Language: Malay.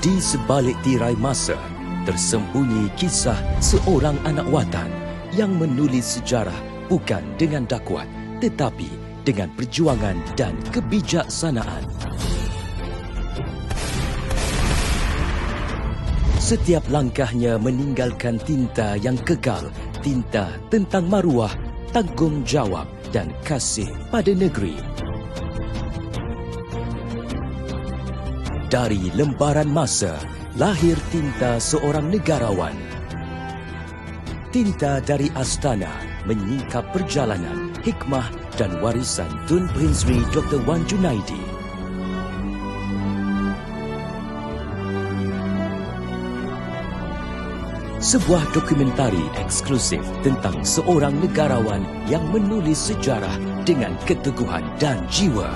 Di sebalik tirai masa, tersembunyi kisah seorang anak watan yang menulis sejarah bukan dengan dakwat tetapi dengan perjuangan dan kebijaksanaan. Setiap langkahnya meninggalkan tinta yang kekal, tinta tentang maruah, tanggungjawab dan kasih pada negeri. Dari lembaran masa, lahir tinta seorang negarawan. Tinta dari Astana menyingkap perjalanan, hikmah dan warisan Tun Prinsri Dr. Wan Junaidi. Sebuah dokumentari eksklusif tentang seorang negarawan yang menulis sejarah dengan keteguhan dan jiwa.